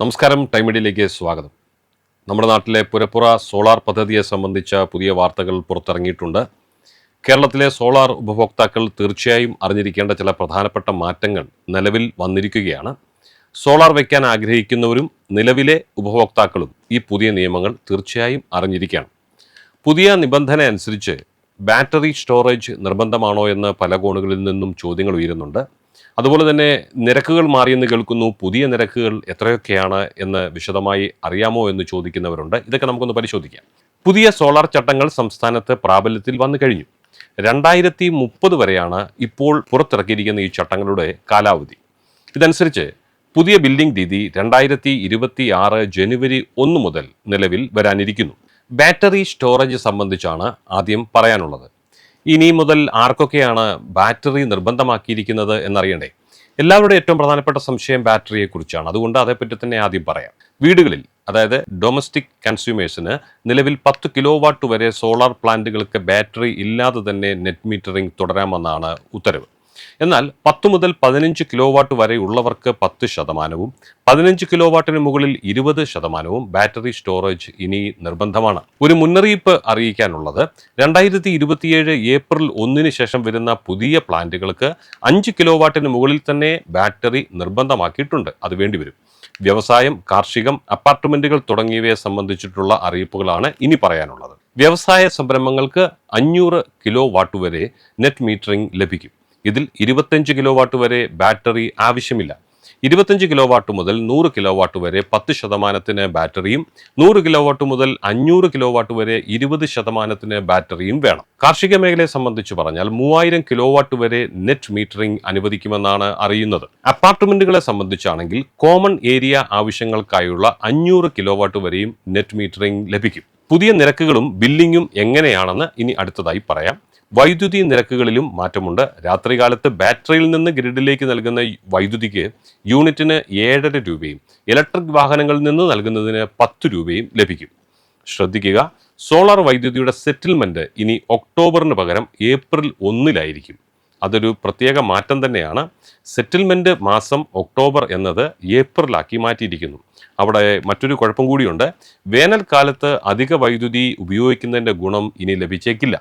നമസ്കാരം ടൈം മീഡിയയിലേക്ക് സ്വാഗതം. നമ്മുടെ നാട്ടിലെ പുരപ്പുറ സോളാർ പദ്ധതിയെ സംബന്ധിച്ച പുതിയ വാർത്തകൾ പുറത്തിറങ്ങിയിട്ടുണ്ട്. കേരളത്തിലെ സോളാർ ഉപഭോക്താക്കൾ തീർച്ചയായും അറിഞ്ഞിരിക്കേണ്ട ചില പ്രധാനപ്പെട്ട മാറ്റങ്ങൾ നിലവിൽ വന്നിരിക്കുകയാണ്. സോളാർ വയ്ക്കാൻ ആഗ്രഹിക്കുന്നവരും നിലവിലെ ഉപഭോക്താക്കളും ഈ പുതിയ നിയമങ്ങൾ തീർച്ചയായും അറിഞ്ഞിരിക്കണം പുതിയ നിബന്ധന അനുസരിച്ച് ബാറ്ററി സ്റ്റോറേജ് നിർബന്ധമാണോ എന്ന് പല കോണുകളിൽ നിന്നും ചോദ്യങ്ങൾ ഉയരുന്നുണ്ട്. അതുപോലെ തന്നെ നിരക്കുകൾ മാറിയെന്ന് കേൾക്കുന്നു. പുതിയ നിരക്കുകൾ എത്രയൊക്കെയാണ് എന്ന് വിശദമായി അറിയാമോ എന്ന് ചോദിക്കുന്നവരുണ്ട്. ഇതൊക്കെ നമുക്കൊന്ന് പരിശോധിക്കാം. പുതിയ സോളാർ ചട്ടങ്ങൾ സംസ്ഥാനത്ത് പ്രാബല്യത്തിൽ വന്നു കഴിഞ്ഞു. രണ്ടായിരത്തി മുപ്പത് വരെയാണ് ഇപ്പോൾ പുറത്തിറക്കിയിരിക്കുന്ന ഈ ചട്ടങ്ങളുടെ കാലാവധി. ഇതനുസരിച്ച് പുതിയ ബിൽഡിംഗ് രീതി രണ്ടായിരത്തി ഇരുപത്തി ആറ് ജനുവരി ഒന്ന് മുതൽ നിലവിൽ വരാനിരിക്കുന്നു. ബാറ്ററി സ്റ്റോറേജ് സംബന്ധിച്ചാണ് ആദ്യം പറയാനുള്ളത്. ഇനി മുതൽ ആർക്കൊക്കെയാണ് ബാറ്ററി നിർബന്ധമാക്കിയിരിക്കുന്നത് എന്നറിയണ്ടേ? എല്ലാവരുടെ ഏറ്റവും പ്രധാനപ്പെട്ട സംശയം ബാറ്ററിയെ കുറിച്ചാണ് അതുകൊണ്ട് അതേപ്പറ്റി തന്നെ ആദ്യം പറയാം. വീടുകളിൽ അതായത് ഡൊമസ്റ്റിക് കൺസ്യൂമേഴ്സിന് നിലവിൽ പത്ത് കിലോ വാട്ട് വരെ സോളാർ പ്ലാന്റുകൾക്ക് ബാറ്ററി ഇല്ലാതെ തന്നെ നെറ്റ് മീറ്ററിംഗ് തുടരാമെന്നാണ് ഉത്തരവ്. എന്നാൽ പത്ത് മുതൽ പതിനഞ്ച് കിലോ വാട്ട് വരെ ഉള്ളവർക്ക് പത്ത് ശതമാനവും പതിനഞ്ച് കിലോ വാട്ടിന് മുകളിൽ ഇരുപത് ശതമാനവും ബാറ്ററി സ്റ്റോറേജ് ഇനി നിർബന്ധമാണ്. ഒരു മുന്നറിയിപ്പ് അറിയിക്കാനുള്ളത് രണ്ടായിരത്തി ഇരുപത്തിയേഴ് ഏപ്രിൽ ഒന്നിന് ശേഷം വരുന്ന പുതിയ പ്ലാന്റുകൾക്ക് അഞ്ച് കിലോ വാട്ടിന് മുകളിൽ തന്നെ ബാറ്ററി നിർബന്ധമാക്കിയിട്ടുണ്ട്. അത് വേണ്ടിവരും. വ്യവസായം കാർഷികം അപ്പാർട്ട്മെന്റുകൾ തുടങ്ങിയവയെ സംബന്ധിച്ചിട്ടുള്ള അറിയിപ്പുകളാണ് ഇനി പറയാനുള്ളത്. വ്യവസായ സംരംഭങ്ങൾക്ക് അഞ്ഞൂറ് കിലോ വാട്ട് വരെ നെറ്റ് മീറ്ററിംഗ് ലഭിക്കും. ഇതിൽ ഇരുപത്തഞ്ച് കിലോ വാട്ട് വരെ ബാറ്ററി ആവശ്യമില്ല. ഇരുപത്തഞ്ച് കിലോ വാട്ട് മുതൽ നൂറ് കിലോ വാട്ട് വരെ പത്ത് ശതമാനത്തിന് ബാറ്ററിയും നൂറ് കിലോ വാട്ട് മുതൽ അഞ്ഞൂറ് കിലോ വാട്ട് വരെ ഇരുപത് ശതമാനത്തിന് ബാറ്ററിയും വേണം. കാർഷിക മേഖലയെ സംബന്ധിച്ച് പറഞ്ഞാൽ മൂവായിരം കിലോ വാട്ട് വരെ നെറ്റ് മീറ്ററിംഗ് അനുവദിക്കുമെന്നാണ് അറിയുന്നത്. അപ്പാർട്ട്മെന്റുകളെ സംബന്ധിച്ചാണെങ്കിൽ കോമൺ ഏരിയ ആവശ്യങ്ങൾക്കായുള്ള അഞ്ഞൂറ് കിലോ വാട്ട് വരെയും നെറ്റ് മീറ്ററിംഗ് ലഭിക്കും. പുതിയ നിരക്കുകളും ബില്ലിങ്ങും എങ്ങനെയാണെന്ന് ഇനി അടുത്തതായി പറയാം. വൈദ്യുതി നിരക്കുകളിലും മാറ്റമുണ്ട്. രാത്രികാലത്ത് ബാറ്ററിയിൽ നിന്ന് ഗ്രിഡിലേക്ക് നൽകുന്ന വൈദ്യുതിക്ക് യൂണിറ്റിന് ഏഴര രൂപയും ഇലക്ട്രിക് വാഹനങ്ങളിൽ നിന്ന് നൽകുന്നതിന് പത്ത് രൂപയും ലഭിക്കും. ശ്രദ്ധിക്കുക സോളാർ വൈദ്യുതിയുടെ സെറ്റിൽമെന്റ് ഇനി ഒക്ടോബറിന് പകരം ഏപ്രിൽ ഒന്നിലായിരിക്കും. അതൊരു പ്രത്യേക മാറ്റം തന്നെയാണ്. സെറ്റിൽമെന്റ് മാസം ഒക്ടോബർ എന്നത് ഏപ്രിലാക്കി മാറ്റിയിരിക്കുന്നു. അവിടെ മറ്റൊരു കുഴപ്പം കൂടിയുണ്ട്. വേനൽക്കാലത്ത് അധിക വൈദ്യുതി ഉപയോഗിക്കുന്നതിന്റെ ഗുണം ഇനി ലഭിച്ചേക്കില്ല.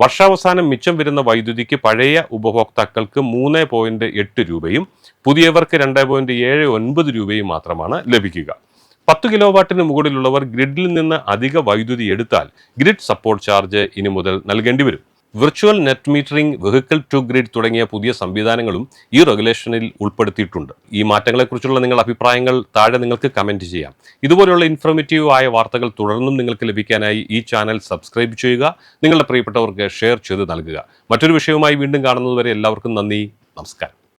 വർഷാവസാനം മിച്ചം വരുന്ന വൈദ്യുതിക്ക് പഴയ ഉപഭോക്താക്കൾക്ക് മൂന്ന് പോയിന്റ് എട്ട് രൂപയും പുതിയവർക്ക് രണ്ട് പോയിന്റ് ഏഴ് ഒൻപത് രൂപയും മാത്രമാണ് ലഭിക്കുക. പത്ത് കിലോ വാട്ടിന് മുകളിലുള്ളവർ ഗ്രിഡിൽ നിന്ന് അധിക വൈദ്യുതി എടുത്താൽ ഗ്രിഡ് സപ്പോർട്ട് ചാർജ് ഇനി മുതൽ നൽകേണ്ടി വരും. Virtual net metering vehicle to grid തുടങ്ങിയ പുതിയ സംവിധാനങ്ങളും ഈ റെഗുലേഷനിൽ ഉൾപ്പെടുത്തിയിട്ടുണ്ട്. ഈ മാറ്റങ്ങളെക്കുറിച്ചുള്ള നിങ്ങളുടെ അഭിപ്രായങ്ങൾ താഴെ നിങ്ങൾക്ക് കമന്റ് ചെയ്യാം. ഇതുപോലുള്ള ഇൻഫോർമേറ്റീവ് ആയ വാർത്തകൾ തുടർന്നും നിങ്ങൾക്ക് ലഭിക്കാനായി ഈ ചാനൽ സബ്സ്ക്രൈബ് ചെയ്യുക നിങ്ങളുടെ പ്രിയപ്പെട്ടവർക്ക് ഷെയർ ചെയ്ത് നൽകുക. മറ്റൊരു വിഷയവുമായി വീണ്ടും കാണുന്നതുവരെ എല്ലാവർക്കും നന്ദി നമസ്കാരം.